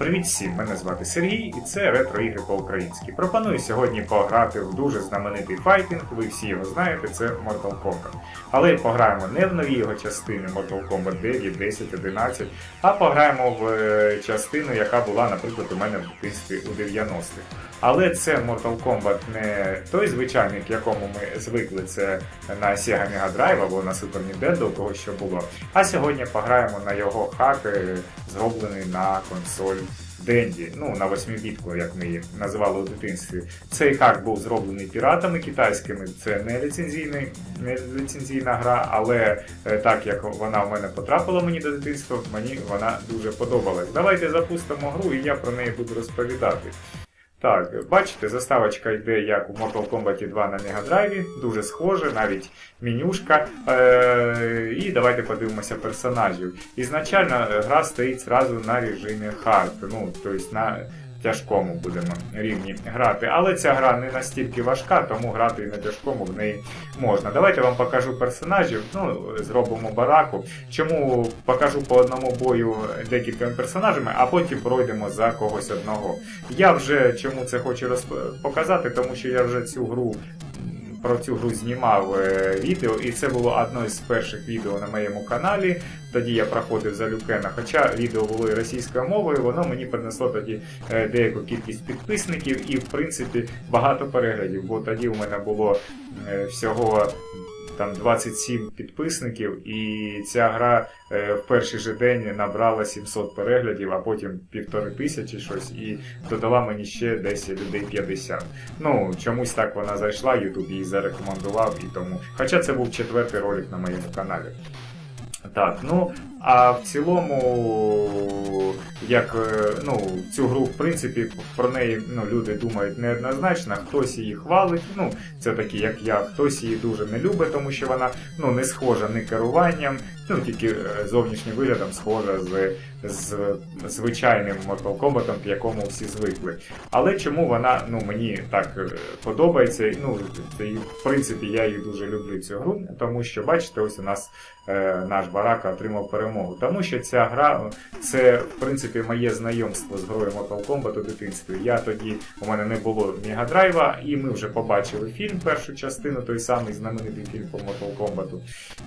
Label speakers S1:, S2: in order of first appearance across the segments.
S1: Привіт всім! Мене звати Сергій, і це ретро ігри по-українськи. Пропоную сьогодні пограти в дуже знаменитий файтинг. Ви всі його знаєте, це Mortal Kombat. Але пограємо не в нові його частини Mortal Kombat 9, 10, 11, а пограємо в е, частину, яка була, наприклад, у мене в дитинстві у 90-х. Але це Mortal Kombat не той звичайний, к якому ми звикли, це на Sega Mega Drive або на Super Nintendo, у кого що було. А сьогодні пограємо на його хак, зроблений на консоль Денді, ну на восьмібітку, як ми її називали у дитинстві. Цей хак був зроблений піратами китайськими. Це не ліцензійний, не ліцензійна гра, але е, так як вона в мене потрапила мені до дитинства, мені вона дуже подобалась. Давайте запустимо гру, і я про неї буду розповідати. Так, бачите, заставочка йде як у Mortal Kombat 2 на Мегадрайві, дуже схоже, навіть менюшка. Е- і давайте подивимося персонажів. Ізначально е, гра стоїть зразу на режимі Hard, ну, тобто на тяжкому будемо рівні грати. Але ця гра не настільки важка, тому грати на тяжкому в неї можна. Давайте вам покажу персонажів, ну, зробимо бараку. Чому покажу по одному бою декількома персонажами, а потім пройдемо за когось одного. Я вже чому це хочу розп- показати, тому що я вже цю гру. Про цю гру знімав е, відео, і це було одне з перших відео на моєму каналі. Тоді я проходив за Люкена. Хоча відео було і російською мовою, воно мені принесло тоді е, деяку кількість підписників і, в принципі, багато переглядів. Бо тоді у мене було е, всього там 27 підписників, і ця гра е, в перший же день набрала 700 переглядів, а потім півтори тисячі щось, і додала мені ще десь людей 50. Ну, чомусь так вона зайшла, Ютуб її зарекомендував і тому. Хоча це був четвертий ролик на моєму каналі. Так, ну а в цілому, як е, ну, цю гру, в принципі, про неї ну, люди думають неоднозначно, хтось її хвалить, ну, це такі, як я, хтось її дуже не любить, тому що вона ну, не схожа ні керуванням, ну тільки е, зовнішнім виглядом схожа з, з звичайним Mortal Kombat, к якому всі звикли. Але чому вона ну, мені так е, подобається? Ну, в принципі, я її дуже люблю цю гру, тому що, бачите, ось у нас е, наш барака отримав перемогу. Тому що ця гра це, в принципі, моє знайомство з грою Mortal Kombat у дитинстві. Я тоді у мене не було Мегадрайва, і ми вже побачили фільм, першу частину, той самий знаменитий фільм по Mortal Kombat.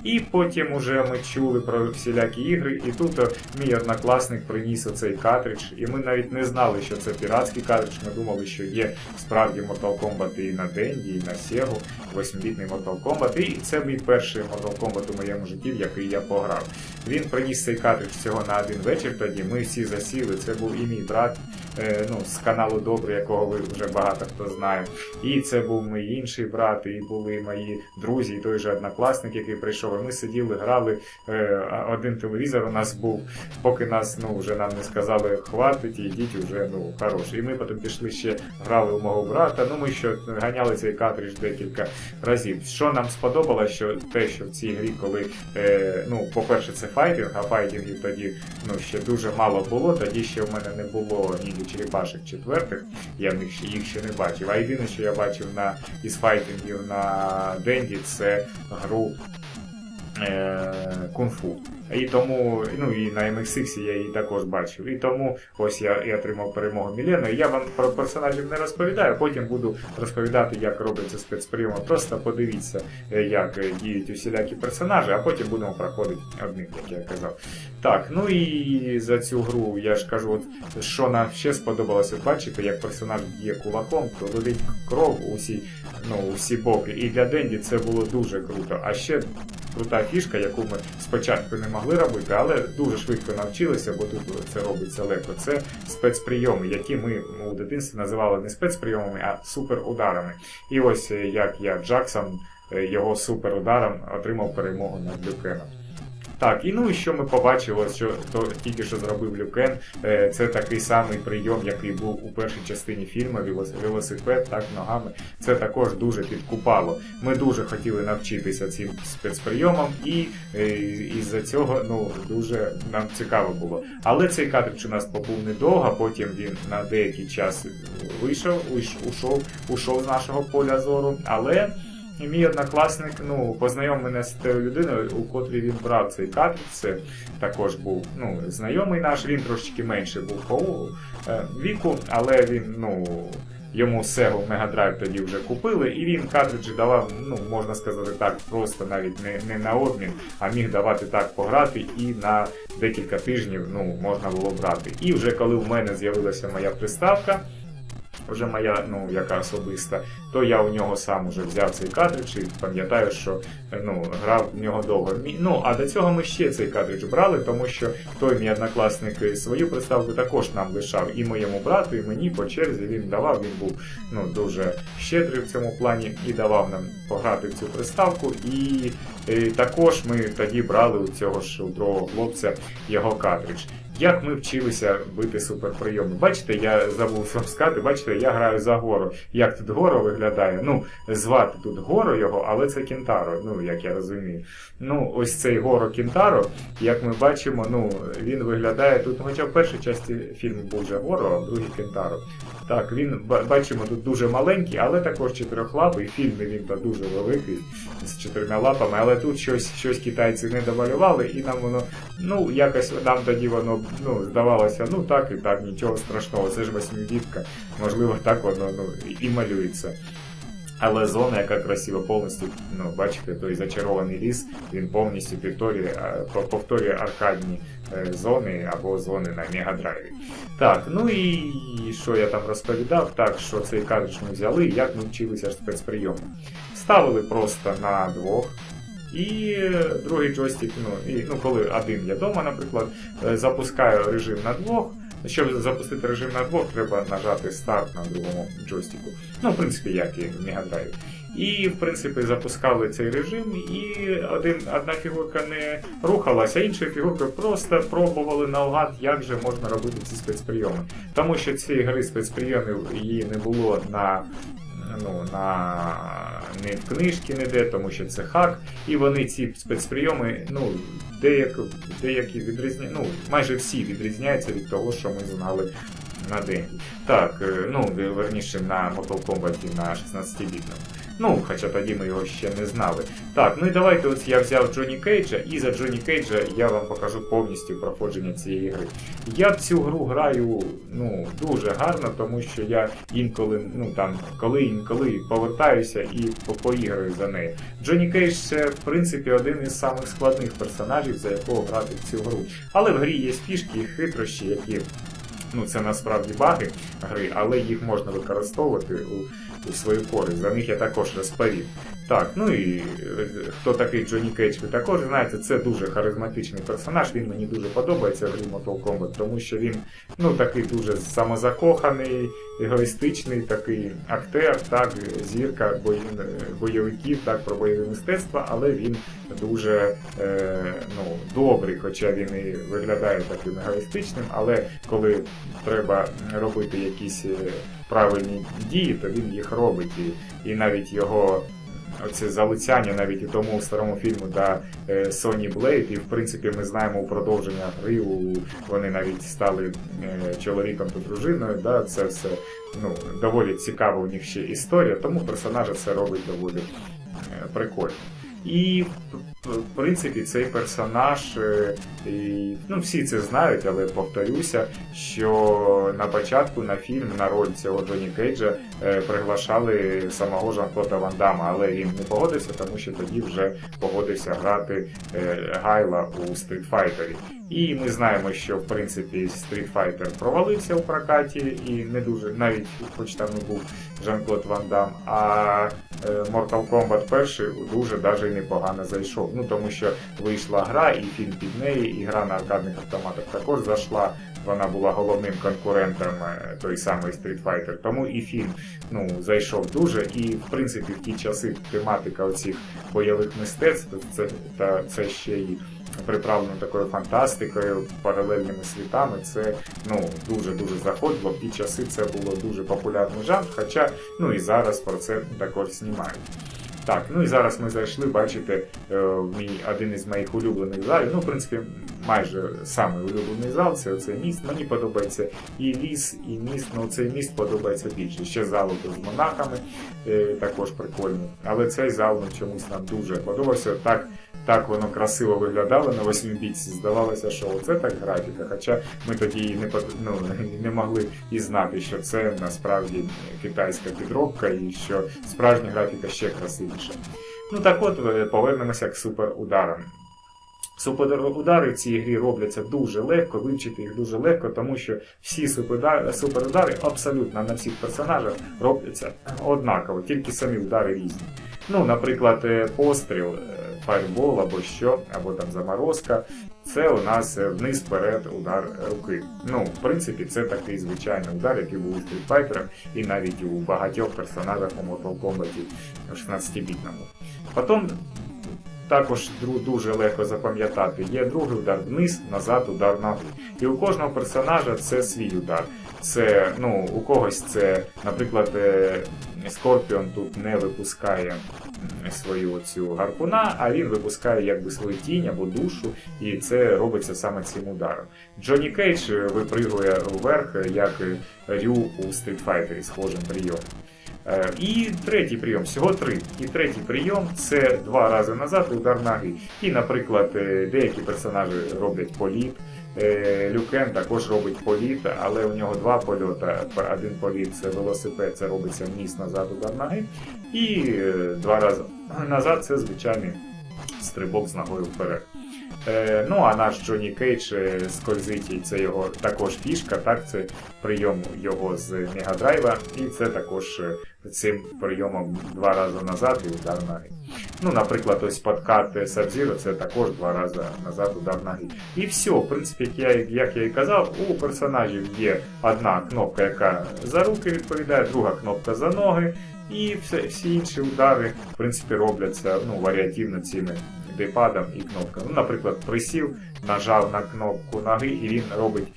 S1: І потім уже ми чули про всілякі ігри, і тут о, мій однокласник приніс оцей картридж, і ми навіть не знали, що це піратський картридж. Ми думали, що є справді Mortal Kombat і на Денді, і на Sega, 8-бітний Mortal Kombat. І це мій перший Mortal Kombat у моєму житті, в який я пограв. Він приніс цей картридж всього на один вечір тоді. Ми всі засіли. Це був і мій брат е, ну, з каналу Добре, якого ви вже багато хто знає. І це був мій інший брат, і були мої друзі, і той же однокласник, який прийшов. І ми сиділи, грали. Е, один телевізор у нас був, поки нас ну, вже нам не сказали хватить, ідіть уже ну, хороший. І ми потім пішли ще грали у мого брата. Ну ми що ганяли цей картридж декілька разів. Що нам сподобалось, що те, що в цій грі, коли е, ну, по-перше, це файтинг, а файтингів тоді ну, ще дуже мало було. Тоді ще в мене не було ні черепашок четвертих, я в них їх ще не бачив. А єдине, що я бачив на із файтингів на Денді, це гру кунг-фу. І тому, ну і на MX6 я її також бачив. І тому ось я і отримав перемогу Мілена. І я вам про персонажів не розповідаю, потім буду розповідати, як робиться спецприйом. Просто подивіться, е, як е, діють усілякі персонажі, а потім будемо проходити одних, як я казав. Так, ну і за цю гру я ж кажу, от що нам ще сподобалося, бачите, як персонаж б'є кулаком, то летить кров усі, ну, усі боки. І для Денді це було дуже круто. А ще крута фішка, яку ми спочатку не могли робити, але дуже швидко навчилися, бо тут це робиться легко. Це спецприйоми, які ми у дитинстві називали не спецприйомами, а суперударами. І ось е, як я Джаксон е, його суперударом отримав перемогу над Люкеном. Так, і ну і що ми побачили, що то тільки що зробив Люкен, е, це такий самий прийом, який був у першій частині фільму велосипед, так ногами. Це також дуже підкупало. Ми дуже хотіли навчитися цим спецприйомам, і е, із-за цього ну дуже нам цікаво було. Але цей картридж у нас побув недовго, потім він на деякий час вийшов, уйш- ушов, ушов з нашого поля зору, але. І мій однокласник ну, познайомив мене з тією людиною, у котрій він брав цей картридж. Це також був ну, знайомий наш, він трошечки менше був по е, віку, але він, ну. Йому Sega Drive тоді вже купили, і він картриджі давав, ну можна сказати так, просто навіть не, не на обмін, а міг давати так пограти, і на декілька тижнів ну, можна було брати. І вже коли в мене з'явилася моя приставка, вже моя, ну, яка особиста, то я у нього сам уже взяв цей картридж і пам'ятаю, що ну, грав в нього довго. Ну, а до цього ми ще цей картридж брали, тому що той мій однокласник свою приставку також нам лишав і моєму брату, і мені по черзі він давав. Він був ну, дуже щедрий в цьому плані і давав нам пограти в цю приставку. І, е, також ми тоді брали у цього ж у другого хлопця його картридж. Як ми вчилися бити суперприйоми? Бачите, я забув вам сказати, бачите, я граю за гору. Як тут горо виглядає? Ну, звати тут горо його, але це Кентаро, ну як я розумію. Ну, ось цей горо Кентаро, як ми бачимо, ну він виглядає тут, ну, хоча в першій часті фільму був вже горо, а в другій Кентаро. Так, він бачимо тут дуже маленький, але також чотирьохлапий. В фільмі він то дуже великий з чотирма лапами, але тут щось, щось китайці не домалювали, і нам воно, ну, якось нам тоді воно ну, здавалося, ну так і так, нічого страшного, це ж восьмибітка, можливо, так воно ну, і- малюється. Але зона, яка красиво повністю, ну, бачите, той зачарований ліс, він повністю повторює, повторює аркадні е, зони або зони на мегадрайві. Так, ну і що я там розповідав? Так, що цей картридж ми взяли, як ми вчилися спецприйому. Ставили просто на двох. І е, другий джойстик, ну, і, ну коли один я вдома, наприклад, е, запускаю режим на двох. Щоб запустити режим на двох, треба нажати старт на другому джойстику. Ну, в принципі, як і в Мегадрайві. І, в принципі, запускали цей режим, і один, одна фігурка не рухалася, а інша фігурка просто пробували наугад, як же можна робити ці спецприйоми. Тому що цієї гри спецприйомів її не було на. Ну, на не в не ніде, тому що це хак, і вони ці спецприйоми, ну, деякі, деякі відрізняються, ну, майже всі відрізняються від того, що ми знали на день. Так, е, ну, верніше на Mortal Kombat на 16-бітному. Ну, хоча тоді ми його ще не знали. Так, ну і давайте ось я взяв Джонні Кейджа, і за Джонні Кейджа я вам покажу повністю проходження цієї гри. Я цю гру граю ну, дуже гарно, тому що я інколи, ну там, коли інколи повертаюся і поіграю за нею. Джонні Кейдж це, в принципі, один із самих складних персонажів, за якого грати в цю гру. Але в грі є фішки і хитрощі, які ну це насправді баги гри, але їх можна використовувати у, у свою користь. За них я також розповім. Так, ну і е, хто такий Джонні Кейдж, ви також знаєте, це дуже харизматичний персонаж. Він мені дуже подобається в грі Mortal Kombat, тому що він ну такий дуже самозакоханий, егоїстичний такий актер, так, зірка бої- бойовиків, так, про бойове мистецтво, але він дуже е, ну, добрий, хоча він і виглядає таким егоїстичним, але коли треба робити якісь е, правильні дії, то він їх робить. І, і навіть його оце залицяння навіть у тому старому фільму да, е, Sony Blade, і в принципі ми знаємо у продовження гри, у- вони навіть стали е, чоловіком та дружиною. Да, це все ну, доволі цікава у них ще історія, тому персонажа це робить доволі е, прикольно. І в- в принципі цей персонаж, е, і, ну всі це знають, але повторюся, що на початку на фільм на роль цього Джоні Кейджа е, приглашали самого Жан-Клода Ван Дамма, але він не погодився, тому що тоді вже погодився грати е, Гайла у Fighter. І ми знаємо, що в принципі Street Fighter провалився у прокаті і не дуже, навіть хоч там і був Жан-Клод Ван Дам, а е, Mortal Kombat перший дуже даже і непогано зайшов. Ну тому що вийшла гра, і фільм під неї, і гра на аркадних автоматах також зайшла. Вона була головним конкурентом е, той самий Street Fighter. Тому і фільм ну, зайшов дуже. І в принципі в ті часи тематика оцих бойових мистецтв це, та, це ще й приправлено такою фантастикою, паралельними світами. Це ну дуже дуже заходило. В ті часи це було дуже популярний жанр, хоча ну і зараз про це також знімають. Так, ну і зараз ми зайшли, бачите, е, мій один із моїх улюблених залів. Ну, в принципі, майже самий улюблений зал це оцей міст. Мені подобається і ліс, і міст. Ну цей міст подобається більше. Ще зал з монахами е, також прикольний. Але цей зал ну, чомусь нам дуже подобався. Так, так воно красиво виглядало на восьмібітці. Здавалося, що оце так графіка. Хоча ми тоді і не, ну, не могли і знати, що це насправді китайська підробка і що справжня графіка ще красивіша. Ну так от е, повернемося к суперударам. Суперудари в цій грі робляться дуже легко, вивчити їх дуже легко, тому що всі суперудари, суперудари абсолютно на всіх персонажах робляться однаково, тільки самі удари різні. Ну, наприклад, е, постріл, е, фаербол або що, або там заморозка. Це у нас е, вниз вперед удар руки. Ну, в принципі, це такий звичайний удар, який був у Street Fighter і навіть у багатьох персонажах у Mortal Kombat 16-бітному. Потім також дуже легко запам'ятати. Є другий удар вниз, назад, удар ногу. І у кожного персонажа це свій удар. Це, ну, у когось це, наприклад, е, Скорпіон тут не випускає свою цю гарпуна, а він випускає якби свою тінь або душу, і це робиться саме цим ударом. Джонні Кейдж випригує вверх, як Рю у Street Fighter, схожим прийомом. Е, І третій прийом, всього три. І третій прийом це два рази назад удар ноги. І, наприклад, е, деякі персонажі роблять політ. Е, Люкен також робить політ, але у нього два польоти. Один політ це велосипед, це робиться вниз назад удар ноги. І е, два рази назад це звичайний стрибок з ногою вперед. Е, ну а наш Джонні Кейдж е, скользить, і це його також фішка, так, це прийом його з Мегадрайва, і це також е, цим прийомом два рази назад і удар ноги. Ну, наприклад, ось подкат Sub-Zero це також два рази назад удар ноги. І все, в принципі, як я, як я і казав, у персонажів є одна кнопка, яка за руки відповідає, друга кнопка за ноги, і все, всі інші удари, в принципі, робляться ну, варіативно цими дейпадом і кнопками. Ну, наприклад, присів, нажав на кнопку ноги, і він робить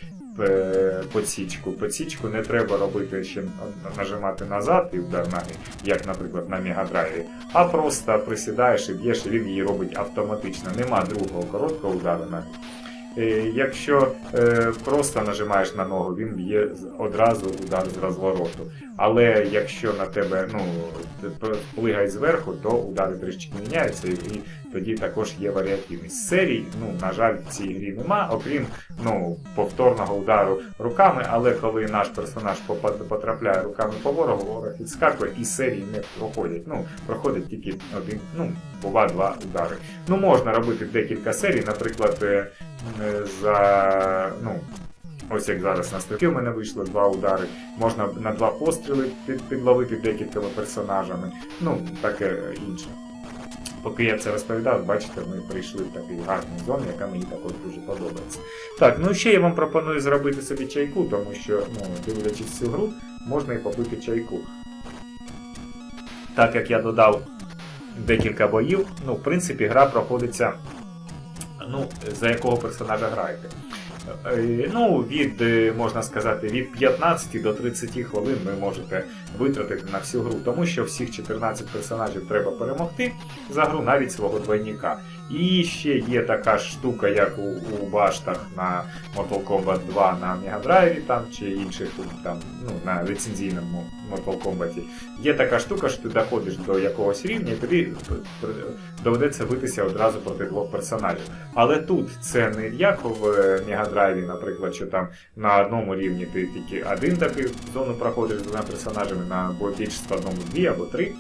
S1: е, подсічку. Подсічку не треба робити ще нажимати назад і удар ноги, як, наприклад, на Мегадрайві, а просто присідаєш і б'єш, і він її робить автоматично. Нема другого короткого удару ноги. Е, Якщо е, просто нажимаєш на ногу, він б'є одразу удар з розвороту. Але якщо на тебе ну, плигає зверху, то удари трішки міняються, і, тоді також є варіативність. Серій, ну, на жаль, в цій грі нема, окрім ну, повторного удару руками, але коли наш персонаж потрапляє руками по ворогу, ворог відскакує і серії не проходять. Ну, проходить тільки один, ну, бува два удари. Ну, можна робити декілька серій, наприклад, е, за. ну, Ось як зараз на стрілки в мене вийшло два удари. Можна на два постріли під, підловити декількома персонажами. Ну, таке інше. Поки я це розповідав, бачите, ми прийшли в такий гарний зон, яка мені також дуже подобається. Так, ну ще я вам пропоную зробити собі чайку, тому що, ну, дивлячись цю гру, можна і попити чайку. Так як я додав декілька боїв, ну, в принципі, гра проходиться, ну, за якого персонажа граєте. Е, Ну, від, е, можна сказати, від 15 до 30 хвилин ви можете витратити на всю гру, тому що всіх 14 персонажів треба перемогти за гру, навіть свого двойника. І ще є така штука, як у, у баштах на Mortal Kombat 2 на Drive там, чи інших там, ну, на ліцензійному Mortal Kombat. Є така штука, що ти доходиш до якогось рівня, і тобі доведеться битися одразу проти двох персонажів. Але тут це не як в Мегадрайві, наприклад, що там на одному рівні ти тільки один такий зону проходиш з двома персонажами, на більш складному дві або три.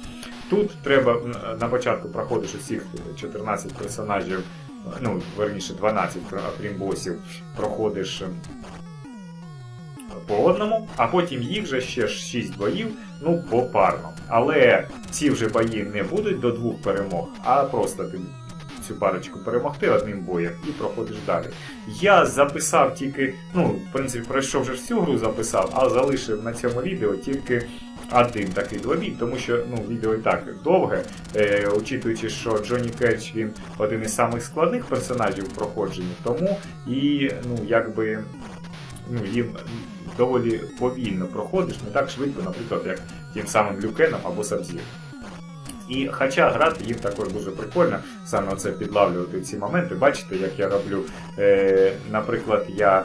S1: Тут треба на початку проходиш усіх 14 персонажів, ну, верніше 12, окрім босів, проходиш ем, по одному, а потім їх вже ще 6 боїв, ну, попарно. Але ці вже бої не будуть до двох перемог, а просто ти цю парочку перемогти одним боєм і проходиш далі. Я записав тільки, ну, в принципі, пройшов вже всю гру записав, а залишив на цьому відео тільки один такий двобій, тому що ну, відео і так довге, е, учитуючи, що Джонні Кетч він один із самих складних персонажів в проходженні, тому і ну, якби ну, їм доволі повільно проходиш, не так швидко, наприклад, як тим самим Люкеном або Сабзіром. І хоча грати їм також дуже прикольно, саме оце підлавлювати ці моменти. Бачите, як я роблю. Е, наприклад, я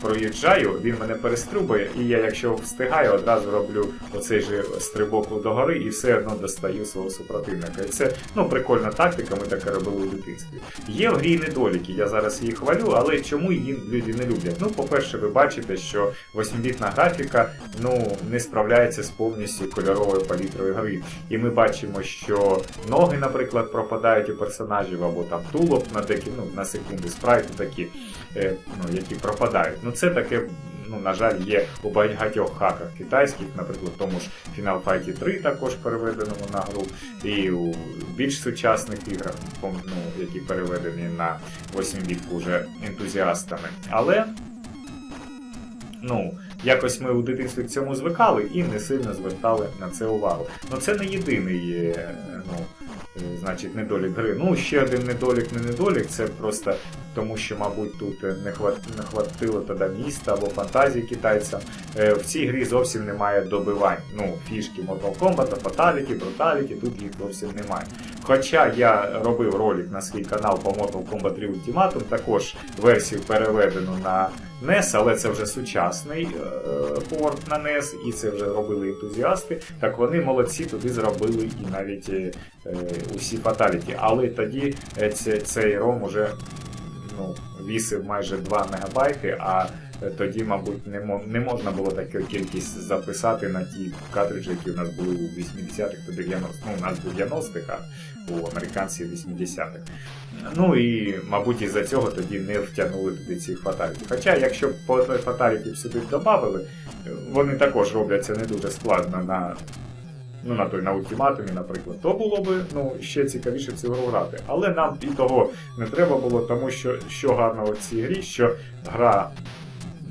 S1: проїжджаю, він мене переструбує, і я, якщо встигаю, одразу роблю оцей же стрибок до гори і все одно достаю свого супротивника. І це ну, прикольна тактика, ми таке робили у дитинстві. Є в грі недоліки, я зараз їх хвалю, але чому її люди не люблять? Ну, по-перше, ви бачите, що 8-бітна графіка ну, не справляється з повністю кольоровою палітрою гри. І ми бачимо, що ноги, наприклад, пропадають у персонажів, або там тулуб на деякі, ну, на секунди, спрайти такі, е, ну, які пропадають. Ну, це таке. Ну, на жаль, є у багатьох хаках китайських, наприклад, тому ж Final Fight 3 також переведеному на гру, і у більш сучасних іграх, ну, які переведені на 8 бітку вже ентузіастами. Але ну, якось ми у дитинстві цьому звикали і не сильно звертали на це увагу. Ну це не єдиний е, ну, значить, недолік гри. Ну, ще один недолік, не недолік, це просто тому, що, мабуть, тут е, не, хват, не хватило тоді міста або фантазії китайцям. Е, В цій грі зовсім немає добивань. Ну, фішки Mortal Kombat, фаталіки, бруталіки, тут їх зовсім немає. Хоча я робив ролик на свій канал по Mortal Kombat 3 Ultimatum, також версію переведену на NES, але це вже сучасний е, порт на NES, і це вже робили ентузіасти. Так вони молодці туди зробили і навіть е, е, усі фаталіті. Але тоді цей ROM уже ну, вісив майже 2 мегабайти, а тоді, мабуть, не, мо- не можна було таку кількість записати на ті картриджі, які у нас були у 80-х та 90-х, ну, у нас 90-х, а у американців 80-х. Ну і, мабуть, із-за цього тоді не втягнули туди ці фаталіті. Хоча, якщо б по одной фаталіті сюди додали, вони також робляться не дуже складно на. Ну, на той на ультиматумі, наприклад, то було б ну, ще цікавіше в цю гру грати. Але нам і того не треба було, тому що що гарно в цій грі, що гра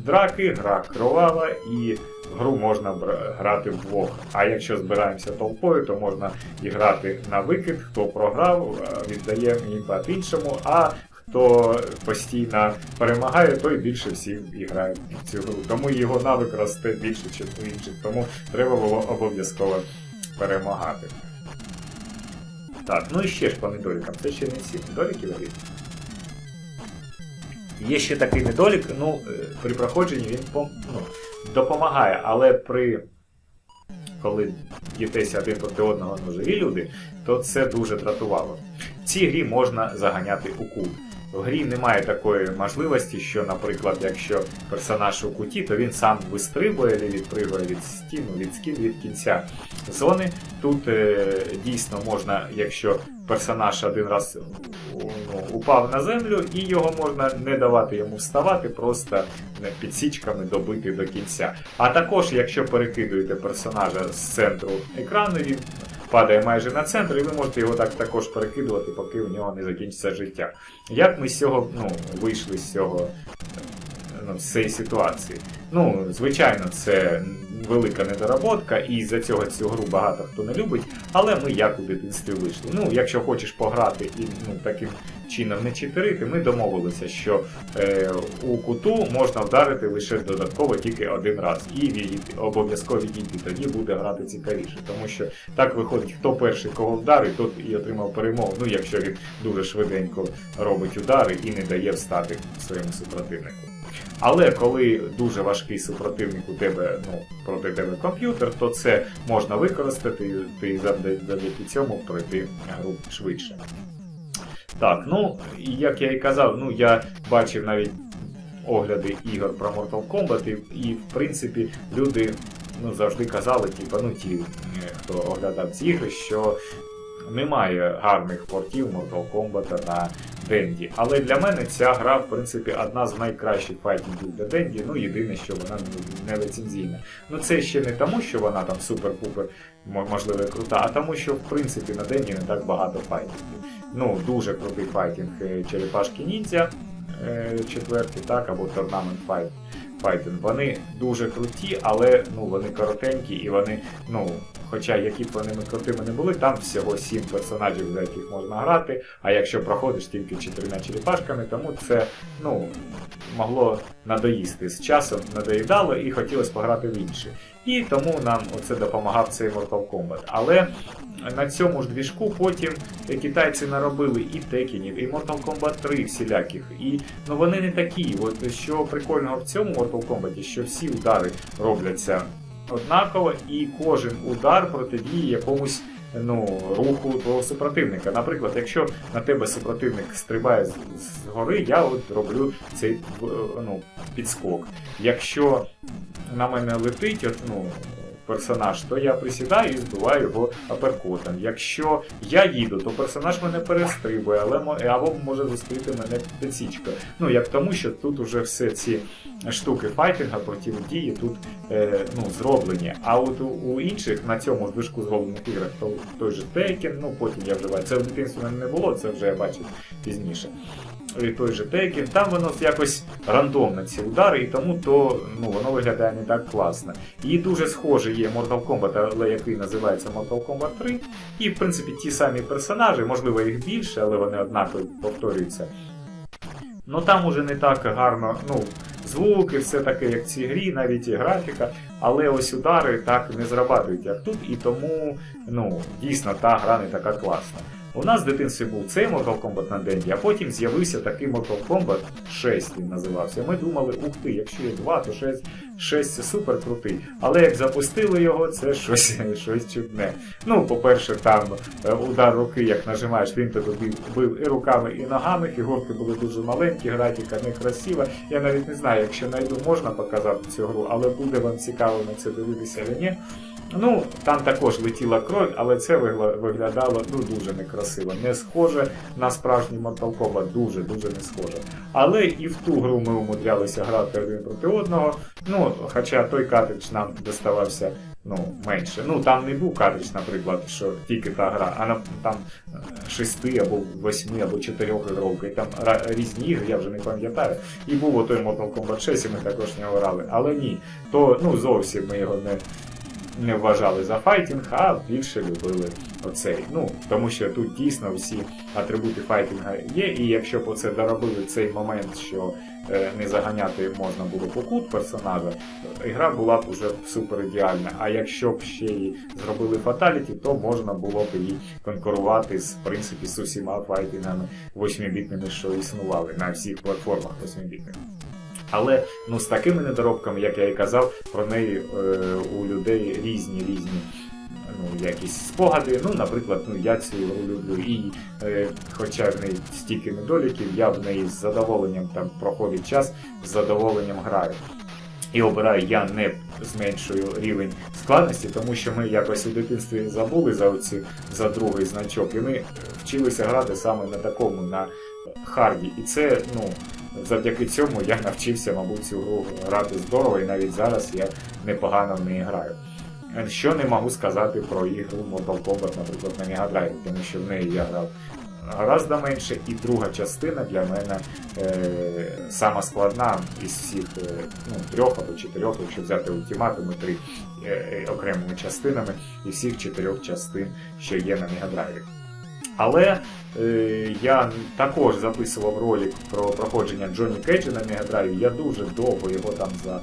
S1: драки, гра кровава і гру можна грати вдвох. А якщо збираємося толпою, то можна і грати на викид, хто програв, е, віддає імпат іншому, а хто постійно перемагає, той більше всіх і грає в цю гру. Тому його навик росте більше, ніж у інших. Тому треба було обов'язково перемагати. Так, ну і ще ж по недолікам. Це ще не всі недоліки в грі. Є ще такий недолік, ну, е, при проходженні він ну, допомагає, але при коли дітеся один проти одного ну, живі люди, то це дуже дратувало. В цій грі можна заганяти у кут. В грі немає такої можливості, що, наприклад, якщо персонаж у куті, то він сам вистрибує відпригує від стіну, від скін, від кінця зони. Тут е, дійсно можна, якщо персонаж один раз ну, упав на землю, і його можна не давати йому вставати, просто е, підсічками добити до кінця. А також, якщо перекидуєте персонажа з центру екрану, він падає майже на центр, і ви можете його так також перекидувати, поки у нього не закінчиться життя. Як ми з цього ну, вийшли з цього ну, з цієї ситуації? Ну, звичайно, це велика недоработка, і за цього цю гру багато хто не любить, але ми як у дитинстві вийшли. Ну, якщо хочеш пограти і ну, таким чином не читерити, ми домовилися, що е, у куту можна вдарити лише додатково тільки один раз. І обов'язково відійти, тоді буде грати цікавіше. Тому що так виходить, хто перший кого вдарить, тот і отримав перемогу. Ну, якщо він дуже швиденько робить удари і не дає встати своєму супротивнику. Але коли дуже важкий супротивник у тебе, ну, проти тебе комп'ютер, то це можна використати, і завдяки цьому пройти гру швидше. Так, ну, як я і казав, ну я бачив навіть огляди ігор про Mortal Kombat, і, і в принципі люди ну, завжди казали, типу, ну ті, хто оглядав ці ігри, що немає гарних портів Mortal Kombat на Денді. Але для мене ця гра, в принципі, одна з найкращих файтингів для Денді. Ну, єдине, що вона не- лицензійна. Ну це ще не тому, що вона там супер-пупер, можливо, крута, а тому, що в принципі на Денді не так багато файтингів. Ну, дуже крутий файтинг е, Черепашки Ніндзя е, четвертий, так, або Tournament Fight. Fighting. Вони дуже круті, але ну, вони коротенькі і вони, ну, хоча які б вони крутими не були, там всього сім персонажів, за яких можна грати, а якщо проходиш тільки чотирма черепашками, тому це ну, могло надоїсти з часом, надоїдало і хотілося пограти в інші. І тому нам оце допомагав цей Mortal Kombat. Але на цьому ж двіжку потім китайці наробили і Текінів, і Mortal Kombat 3 всіляких. І ну вони не такі. От що прикольного в цьому Mortal Kombat, що всі удари робляться однаково, і кожен удар протидіє якомусь ну, руху твого супротивника. Наприклад, якщо на тебе супротивник стрибає з, з гори, я от роблю цей ну, підскок. Якщо на мене летить от, ну, персонаж, то я присідаю і збиваю його аперкотом. Якщо я їду, то персонаж мене перестрибує, але або може зустріти мене підсічкою. Ну як тому, що тут уже все ці штуки файтинга протидії тут е, ну, зроблені. А от у, у інших на цьому движку зроблених іграх, то той же Tekken, ну потім я вживаю. Це в дитинстві не було, це вже я бачив пізніше. І той же Tekken, там воно якось рандомно ці удари, і тому то ну, воно виглядає не так класно. І дуже схоже є Mortal Kombat, але який називається Mortal Kombat 3. І в принципі ті самі персонажі, можливо їх більше, але вони однаково повторюються. Ну там уже не так гарно, ну, звуки, все таке, як в цій грі, навіть і графіка, але ось удари так не зрабатують, як тут, і тому ну, дійсно та гра не така класна. У нас в дитинстві був цей Mortal Kombat на Денді, а потім з'явився такий Mortal Kombat 6 він називався. Ми думали, ух ти, якщо є 2, то 6, 6 це супер крутий. Але як запустили його, це щось, щось чудне. Ну, по-перше, там е, удар руки, як нажимаєш, він тебе бив, і руками, і ногами. Фігурки були дуже маленькі, графіка некрасива. Я навіть не знаю, якщо знайду, можна показати цю гру, але буде вам цікаво на це дивитися чи ні. Ну, там також летіла кров, але це виглядало ну, дуже некрасиво. Не схоже на справжній Kombat, дуже-дуже не схоже. Але і в ту гру ми умудрялися грати один проти одного. Ну, хоча той картридж нам доставався ну, менше. Ну, там не був картридж, наприклад, що тільки та гра, а на, там е, шести або восьми, або чотирьох ігровки. Там різні ігри, я вже не пам'ятаю. І був отой Mortal Kombat 6, і ми також не грали. Але ні, то ну, зовсім ми його не не вважали за файтінг, а більше любили оцей. Ну, тому що тут дійсно всі атрибути файтінга є, і якщо б оце доробили цей момент, що е, не заганяти можна було по кут персонажа, то гра була б уже супер ідеальна. А якщо б ще й зробили фаталіті, то можна було б її конкурувати з, в принципі, з усіма файтингами 8-бітними, що існували на всіх платформах 8-бітних. Але ну з такими недоробками, як я і казав, про неї е, у людей різні різні ну, якісь спогади. Ну, наприклад, ну я цю люблю, і е, хоча в неї стільки недоліків, я в неї з задоволенням там проходить час, з задоволенням граю. І обираю я не зменшую рівень складності, тому що ми якось у дитинстві забули за оці, за другий значок, і ми вчилися грати саме на такому, на харді. І це, ну, завдяки цьому я навчився, мабуть, цю гру грати здорово, і навіть зараз я непогано в неї граю. Що не можу сказати про ігру Mortal Kombat, наприклад, на Mega Drive, тому що в неї я грав гораздо менше, і друга частина для мене е, сама складна із всіх е, ну, трьох або чотирьох, якщо взяти ультиматуми три е, е, окремими частинами і всіх чотирьох частин, що є на Drive. Але е, я також записував ролик про проходження Джонні Кейджа на Drive. Я дуже довго його там за,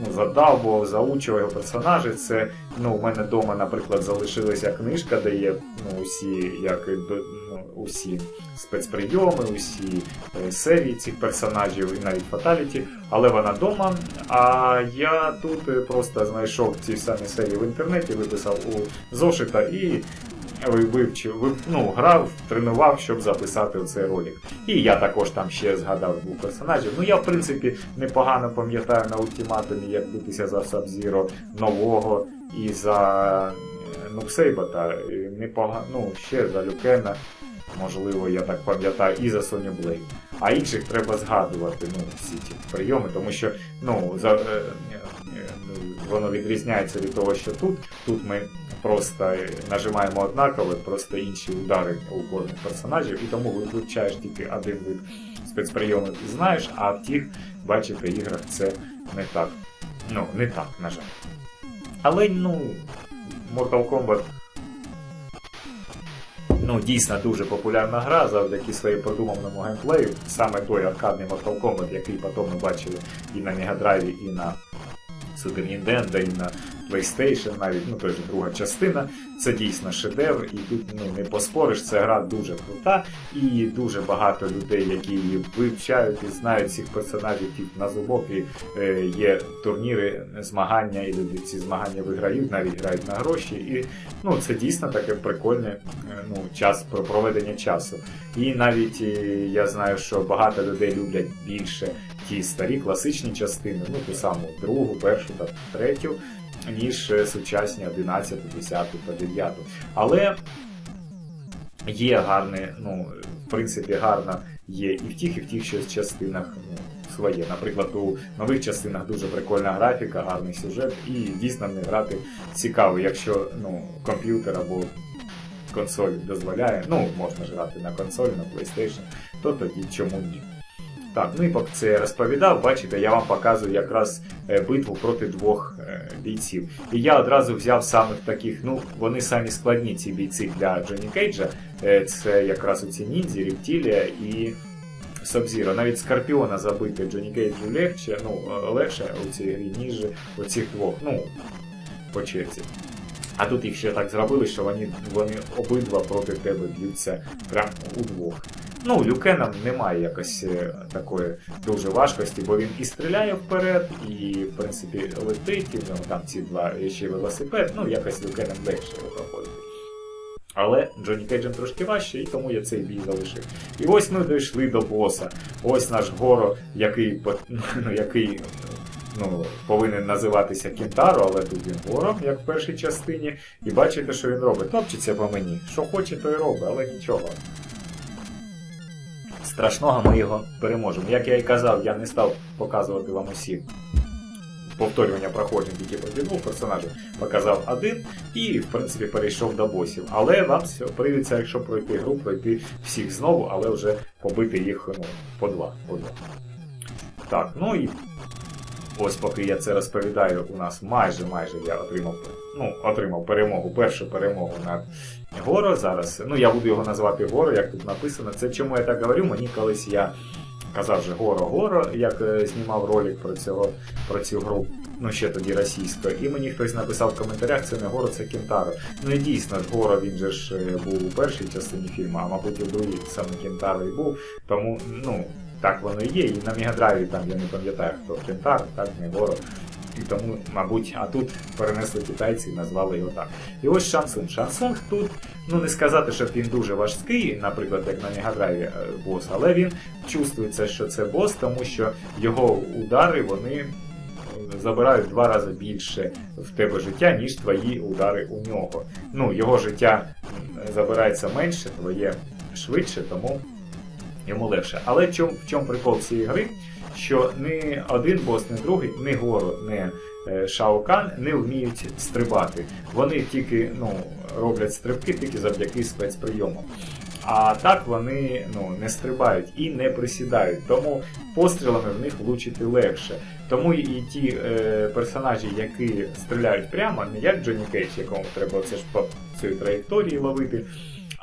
S1: ну, задавбував, заучував його персонажі. Це ну, у мене вдома, наприклад, залишилася книжка, де є ну, усі, як, ну, усі спецприйоми, усі е, серії цих персонажів і навіть фаталіті, але вона вдома. А я тут просто знайшов ці самі серії в інтернеті, виписав у зошита і вивчив, ви- ну, грав, тренував, щоб записати цей ролик. І я також там ще згадав двох персонажів. Ну я в принципі непогано пам'ятаю на ультиматумі, як битися за Сабзіро нового і за е, Нуксейбата. Непогано, ну, ще за Люкена, можливо, я так пам'ятаю, і за Соню Блейд. А інших треба згадувати, ну, всі ці прийоми, тому що ну, за, е, е, е, воно відрізняється від того, що тут. Тут ми просто нажимаємо однаково, просто інші удари у кожних персонажів, і тому ви вивчаєш тільки один вид спецприйомів і знаєш, а в тих, бачите, іграх це не так. Ну, не так, на жаль. Але, ну, Mortal Kombat ну, дійсно дуже популярна гра завдяки своїй продуманому геймплею. Саме той аркадний Mortal Kombat, який потім ми бачили і на Drive, і на Nintendo, і на PlayStation, навіть ну же друга частина. Це дійсно шедевр, і тут ну не поспориш. Ця гра дуже крута, і дуже багато людей, які її вивчають і знають цих персонажів на зубок. І е, є турніри, змагання, і люди ці змагання виграють, навіть грають на гроші. І ну це дійсно таке прикольне е, ну, час про проведення часу. І навіть е, я знаю, що багато людей люблять більше ті старі класичні частини, ну ту саму другу, першу та третю, ніж е, сучасні 11, 10 та 9. Але є гарне, ну, в принципі, гарна є і в тих, і в тих щось частинах ну, своє. Наприклад, у нових частинах дуже прикольна графіка, гарний сюжет, і дійсно не грати цікаво, якщо ну, комп'ютер або консоль дозволяє, ну, можна ж грати на консолі, на PlayStation, то тоді чому ні. Так, ну і поки це розповідав, бачите, я вам показую якраз е, битву проти двох е, бійців. І я одразу взяв саме таких, ну, вони самі складні, ці бійці для Джонні Кейджа. Е, Це якраз оці ніндзі, Рептілія і Сабзіро. Навіть Скорпіона забити Джонні Кейджу легше, ну, легше у цій грі, ніж оцих двох, ну, по черзі. А тут їх ще так зробили, що вони, вони обидва проти тебе б'ються прям удвох. Ну, Люкенам немає якось е, такої дуже важкості, бо він і стріляє вперед, і, в принципі, летить, і в нього там ці два ще велосипед, ну, якось Люкенам легше його проходити. Але Джонні Кейджем трошки важче, і тому я цей бій залишив. І ось ми дійшли до боса. Ось наш горо, який, ну, який ну, повинен називатися Кінтаро, але тут він горо, як в першій частині. І бачите, що він робить. Топчеться по мені. Що хоче, то й робить, але нічого. Страшного ми його переможемо. Як я і казав, я не став показувати вам усі повторювання проходжень тільки по двох персонажів. Показав один і, в принципі, перейшов до босів. Але вам прийдеться, якщо пройти гру, пройти всіх знову, але вже побити їх ну, по два. По два. Так, ну і ось поки я це розповідаю, у нас майже майже я отримав, ну, отримав перемогу, першу перемогу над Горо. Зараз, ну я буду його називати Горо, як тут написано. Це чому я так говорю? Мені колись я казав же Горо Горо, як е, знімав ролик про цього про цю гру. Ну, ще тоді російською. І мені хтось написав в коментарях, це не Горо, це Кентаро. Ну і дійсно ж Горо він же ж е, був у першій частині фільму, а мабуть в другій саме Кентаро і був. Тому, ну, так воно і є. І на Мегадрайві там я не пам'ятаю, хто Кентаро, так, не Горо. І тому, мабуть, а тут перенесли китайці і назвали його так. І ось Шансунг. Шансунг тут, ну не сказати, що він дуже важкий, наприклад, як на Мегадрайві е, бос, але він чувствується, що це бос, тому що його удари вони забирають два рази більше в тебе життя, ніж твої удари у нього. Ну, його життя забирається менше, твоє швидше, тому йому легше. Але в чому прикол цієї гри? Що не один бос, не другий, не Горо, не е, Шао Кан не вміють стрибати. Вони тільки ну, роблять стрибки тільки завдяки спецприйомам. А так вони ну, не стрибають і не присідають, тому пострілами в них влучити легше. Тому і ті е, персонажі, які стріляють прямо, не як Джонні Кейдж, якому треба це ж по цій траєкторії ловити,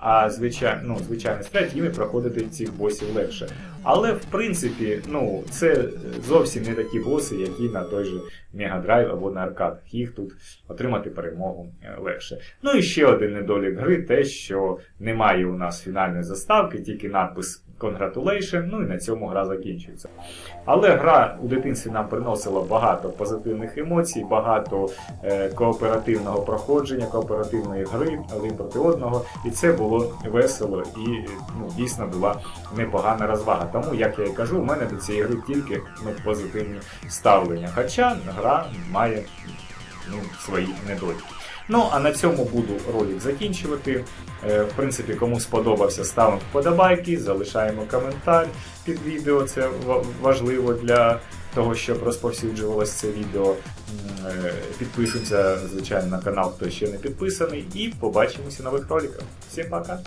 S1: а звичайно, ну, звичайно і проходити цих босів легше. Але в принципі, ну, це зовсім не такі боси, які на той же Мегадрайв або на аркадах. Їх тут отримати перемогу е, легше. Ну і ще один недолік гри, те, що немає у нас фінальної заставки, тільки надпис Congratulation, ну і на цьому гра закінчується. Але гра у дитинстві нам приносила багато позитивних емоцій, багато е, кооперативного проходження, кооперативної гри один проти одного. І це було весело і ну, дійсно була непогана розвага. Тому, як я і кажу, у мене до цієї гри тільки ну, позитивні ставлення. Хоча гра має ну, свої недоліки. Ну, а на цьому буду ролик закінчувати. Е, В принципі, кому сподобався, ставимо вподобайки, залишаємо коментар під відео. Це важливо для того, щоб розповсюджувалось це відео. Е, Підписуємося, звичайно, на канал, хто ще не підписаний, і побачимося в нових роликах. Всім пока!